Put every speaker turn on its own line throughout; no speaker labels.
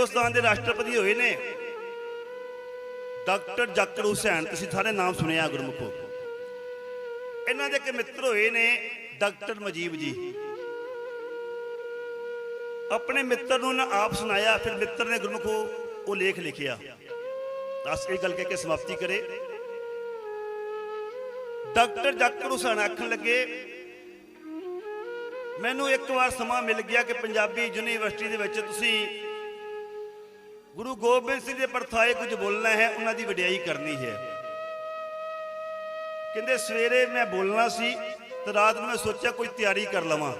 ਹਿੰਦੁਸਤਾਨ ਦੇ ਰਾਸ਼ਟਰਪਤੀ ਹੋਏ ਨੇ। ਡਾਕਟਰ ਜ਼ਾਕਿਰ ਹੁਸੈਨ, ਤੁਸੀਂ ਸਾਰੇ ਨਾਮ ਸੁਣਿਆ ਗੁਰਮੁਖੋ। ਇਹਨਾਂ ਦੇ ਇੱਕ ਮਿੱਤਰ ਹੋਏ ਨੇ ਡਾਕਟਰ ਮਜੀਬ ਜੀ। ਆਪਣੇ ਮਿੱਤਰ ਨੂੰ ਨਾ ਆਪ ਸੁਣਾਇਆ, ਫਿਰ ਮਿੱਤਰ ਨੇ ਗੁਰਮੁਖੋ ਉਹ ਲੇਖ ਲਿਖਿਆ। ਦੱਸ ਇਹ ਗੱਲ ਕਹਿ ਕੇ ਸਮਾਪਤੀ ਕਰੇ। ਡਾਕਟਰ ਜ਼ਾਕਿਰ ਹੁਸੈਨ ਆਖਣ ਲੱਗੇ, ਮੈਨੂੰ ਇੱਕ ਵਾਰ ਸਮਾਂ ਮਿਲ ਗਿਆ ਕਿ ਪੰਜਾਬੀ ਯੂਨੀਵਰਸਿਟੀ ਦੇ ਵਿੱਚ ਤੁਸੀਂ ਗੁਰੂ ਗੋਬਿੰਦ ਸਿੰਘ ਦੇ ਪਰਥਾਏ ਕੁਝ ਬੋਲਣਾ ਹੈ, ਉਹਨਾਂ ਦੀ ਵਡਿਆਈ ਕਰਨੀ ਹੈ। ਕਹਿੰਦੇ, ਸਵੇਰੇ ਮੈਂ ਬੋਲਣਾ ਸੀ ਤੇ ਰਾਤ ਨੂੰ ਮੈਂ ਸੋਚਿਆ ਕੋਈ ਤਿਆਰੀ ਕਰ ਲਵਾਂ।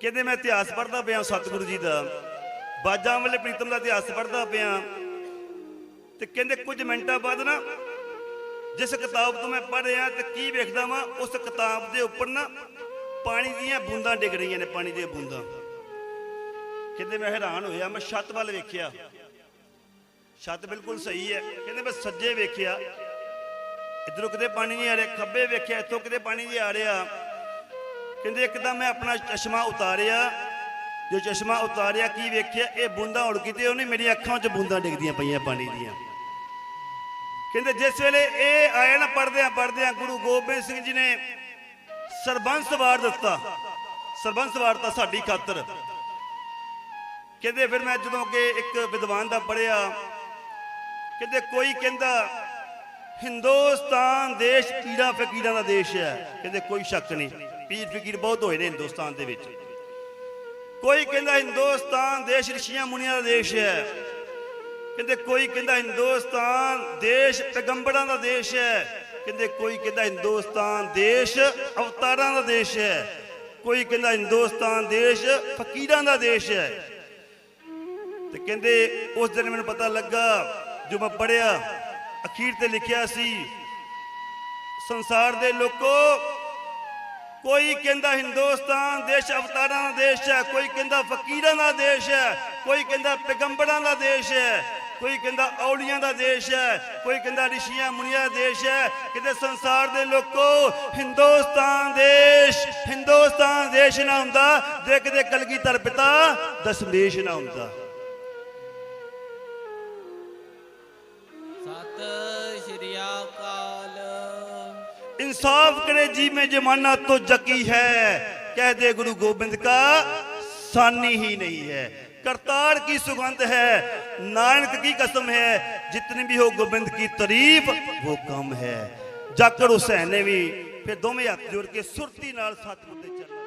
ਕਹਿੰਦੇ, ਮੈਂ ਇਤਿਹਾਸ ਪੜ੍ਹਦਾ ਪਿਆ ਸਤਿਗੁਰੂ ਜੀ ਦਾ। ਬਾਜਾਂ ਵਾਲੇ ਪ੍ਰੀਤਮ ਦਾ ਇਤਿਹਾਸ ਪੜ੍ਹਦਾ ਪਿਆ। ਤੇ ਕਹਿੰਦੇ, ਕੁਝ ਮਿੰਟਾਂ ਬਾਅਦ ਨਾ, ਜਿਸ ਕਿਤਾਬ ਤੋਂ ਮੈਂ ਪੜ੍ਹ ਰਿਹਾ ਤੇ ਕੀ ਵੇਖਦਾ ਵਾਂ, ਉਸ ਕਿਤਾਬ ਦੇ ਉੱਪਰ ਨਾ ਪਾਣੀ ਦੀਆਂ ਬੂੰਦਾਂ ਡਿੱਗ ਰਹੀਆਂ ਨੇ, ਪਾਣੀ ਦੀਆਂ ਬੂੰਦਾਂ। ਕਹਿੰਦੇ ਮੈਂ ਹੈਰਾਨ ਹੋਇਆ, ਮੈਂ ਛੱਤ ਵੱਲ ਵੇਖਿਆ। ਛੱਤ ਬਿਲਕੁਲ ਸਹੀ ਹੈ। ਕਹਿੰਦੇ ਮੈਂ ਸੱਜੇ ਵੇਖਿਆ। ਇਧਰੋਂ ਕਿਤੇ ਪਾਣੀ ਨਹੀਂ ਆ ਰਿਹਾ, ਖੱਬੇ ਵੇਖਿਆ, ਇੱਥੋਂ ਕਿਤੇ ਪਾਣੀ ਨਹੀਂ ਆ ਰਿਹਾ। ਕਹਿੰਦੇ ਇੱਕਦਮ ਮੈਂ ਆਪਣਾ ਚਸ਼ਮਾ ਉਤਾਰਿਆ। ਜੋ ਚਸ਼ਮਾ ਉਤਾਰਿਆ, ਕੀ ਵੇਖਿਆ? ਇਹ ਬੂੰਦਾਂ ਉੜ ਕਿਤੇ ਉਹਨੇ ਮੇਰੀਆਂ ਅੱਖਾਂ 'ਚ ਬੂੰਦਾਂ ਡਿੱਗਦੀਆਂ ਪਈਆਂ ਪਾਣੀ ਦੀਆਂ। ਕਹਿੰਦੇ ਜਿਸ ਵੇਲੇ ਇਹ ਆਇਆ ਨਾ ਪੜਦਿਆਂ ਪੜਦਿਆਂ ਗੁਰੂ ਗੋਬਿੰਦ ਸਿੰਘ ਜੀ ਨੇ ਸਰਬੰਸ ਵਾਰ ਦਿੱਤਾ। ਸਰਬੰਸ ਵਾਰਤਾ ਸਾਡੀ ਖਾਤਰ। ਕਹਿੰਦੇ ਫਿਰ ਮੈਂ ਜਦੋਂ ਕਿ ਇੱਕ ਵਿਦਵਾਨ ਦਾ ਪੜਿਆ ਕਹਿੰਦੇ ਕੋਈ ਕਹਿੰਦਾ, ਹਿੰਦੁਸਤਾਨ ਦੇਸ਼ ਪੀਰਾਂ ਫਕੀਰਾਂ ਦਾ ਦੇਸ਼ ਹੈ। ਕਹਿੰਦੇ ਕੋਈ ਸ਼ੱਕ ਨਹੀਂ, ਪੀਰ ਫਕੀਰ ਬਹੁਤ ਹੋਏ ਨੇ ਹਿੰਦੁਸਤਾਨ ਦੇ ਵਿੱਚ। ਕੋਈ ਕਹਿੰਦਾ, ਹਿੰਦੁਸਤਾਨ ਦੇਸ਼ ਰਿਸ਼ੀਆਂ ਮੁਨੀਆਂ ਦਾ ਦੇਸ਼ ਹੈ। ਕਹਿੰਦੇ ਕੋਈ ਕਹਿੰਦਾ, ਹਿੰਦੁਸਤਾਨ ਦੇਸ਼ ਪੈਗੰਬਰਾਂ ਦਾ ਦੇਸ਼ ਹੈ। ਕਹਿੰਦੇ ਕੋਈ ਕਹਿੰਦਾ, ਹਿੰਦੁਸਤਾਨ ਦੇਸ਼ ਅਵਤਾਰਾਂ ਦਾ ਦੇਸ਼ ਹੈ। ਕੋਈ ਕਹਿੰਦਾ, ਹਿੰਦੁਸਤਾਨ ਦੇਸ਼ ਫਕੀਰਾਂ ਦਾ ਦੇਸ਼ ਹੈ। ਤੇ ਕਹਿੰਦੇ, ਉਸ ਦਿਨ ਮੈਨੂੰ ਪਤਾ ਲੱਗਾ, ਜੋ ਮੈਂ ਪੜਿਆ ਅਖੀਰ ਤੇ ਲਿਖਿਆ ਸੀ, ਸੰਸਾਰ ਦੇ ਲੋਕੋ, ਕੋਈ ਕਹਿੰਦਾ ਹਿੰਦੁਸਤਾਨ ਦੇਸ਼ ਅਵਤਾਰਾਂ ਦਾ ਦੇਸ਼ ਹੈ, ਕੋਈ ਕਹਿੰਦਾ ਫਕੀਰਾਂ ਦਾ ਦੇਸ਼ ਹੈ, ਕੋਈ ਕਹਿੰਦਾ ਪੈਗੰਬਰਾਂ ਦਾ ਦੇਸ਼ ਹੈ, ਕੋਈ ਕਹਿੰਦਾ ਔਲੀਆਂ ਦਾ ਦੇਸ਼ ਹੈ, ਕੋਈ ਕਹਿੰਦਾ ਰਿਸ਼ੀਆਂ ਮੁਨੀਆਂ ਦਾ ਦੇਸ਼ ਹੈ ਕਿਤੇ ਸੰਸਾਰ ਦੇ ਲੋਕੋ, ਹਿੰਦੁਸਤਾਨ ਦੇਸ਼ ਹਿੰਦੁਸਤਾਨ ਦੇਸ਼ ਨਾ ਹੁੰਦਾ, ਜੇ ਕਿਤੇ ਕਲਗੀਧਰ ਪਿਤਾ ਦਸ਼ਮੇਸ਼ ਨਾ ਹੁੰਦਾ। इंसाफ करे जी में जमाना तो जकी है कह दे गुरु गोविंद का सानी ही नहीं है करतार की सुगंध है नानक की कसम है जितनी भी हो गोविंद की तारीफ वो कम है जाकर हुसैन ने भी फिर दोवें हथ जोड़ के सुरती नाल सतगुर दे चरणਾਂ